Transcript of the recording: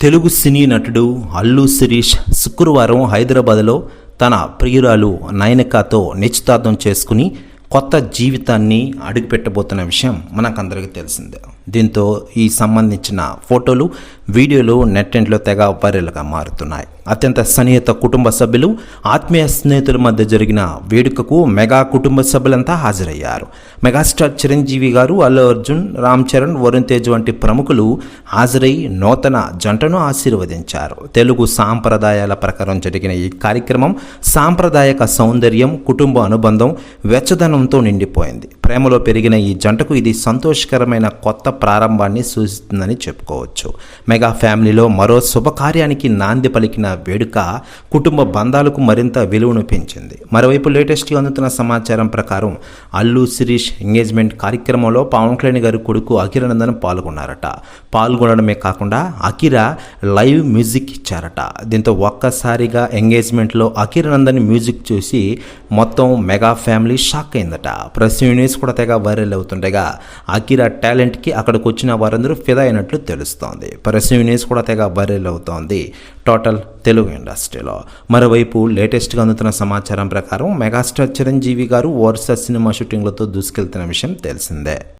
తెలుగు సినీ నటుడు అల్లు శిరీష్ శుక్రవారం హైదరాబాద్లో తన ప్రియురాలు నయనికాతో నిశ్చితార్థం చేసుకుని కొత్త జీవితాన్ని అడుగుపెట్టబోతున్న విషయం మనకందరికీ తెలిసిందే. దీంతో ఈ సంబంధించిన ఫోటోలు వీడియోలు నెట్టెంట్లో తెగ వైరల్గా మారుతున్నాయి. అత్యంత సన్నిహిత కుటుంబ సభ్యులు ఆత్మీయ స్నేహితుల మధ్య జరిగిన వేడుకకు మెగా కుటుంబ సభ్యులంతా హాజరయ్యారు. మెగాస్టార్ చిరంజీవి గారు అల్లు అర్జున్ రామ్ చరణ్ వరుణ్ తేజ్ వంటి ప్రముఖులు హాజరై నూతన జంటను ఆశీర్వదించారు. తెలుగు సాంప్రదాయాల ప్రకారం జరిగిన ఈ కార్యక్రమం సాంప్రదాయక సౌందర్యం కుటుంబ అనుబంధం వెచ్చదనంతో నిండిపోయింది. ప్రేమలో పెరిగిన ఈ జంటకు ఇది సంతోషకరమైన కొత్త ప్రారంభాన్ని సూచిస్తుందని చెప్పుకోవచ్చు. మెగా ఫ్యామిలీలో మరో శుభకార్యానికి నాంది పలికిన వేడుక కుటుంబ బంధాలకు మరింత విలువను పెంచింది. మరోవైపు లేటెస్ట్గా అందుతున్న సమాచారం ప్రకారం అల్లు శిరీష్ ఎంగేజ్మెంట్ కార్యక్రమంలో పవన్ కళ్యాణ్ గారి కొడుకు అఖిరానందన్ పాల్గొన్నారట. పాల్గొనడమే కాకుండా అఖిర లైవ్ మ్యూజిక్ ఇచ్చారట. దీంతో ఒక్కసారిగా ఎంగేజ్మెంట్లో అఖిరానందన్ మ్యూజిక్ చూసి మొత్తం మెగా ఫ్యామిలీ షాక్ అయిందట. ప్రెస్ యూనిస్ కూడా తెగ వైరల్ అవుతుండగా అకిరా టాలెంట్కి అక్కడికి వచ్చిన వారందరూ ఫిదా అయినట్లు తెలుస్తోంది. ప్రెస్ న్యూస్ కూడా తెగ వైరల్ అవుతోంది. టోటల్ తెలుగు ఇండస్ట్రీలో. మరోవైపు లేటెస్ట్గా అందుతున్న సమాచారం ప్రకారం మెగాస్టార్ చిరంజీవి గారు వరుస సినిమా షూటింగ్లతో దూసుకెళ్తున్న విషయం తెలిసిందే.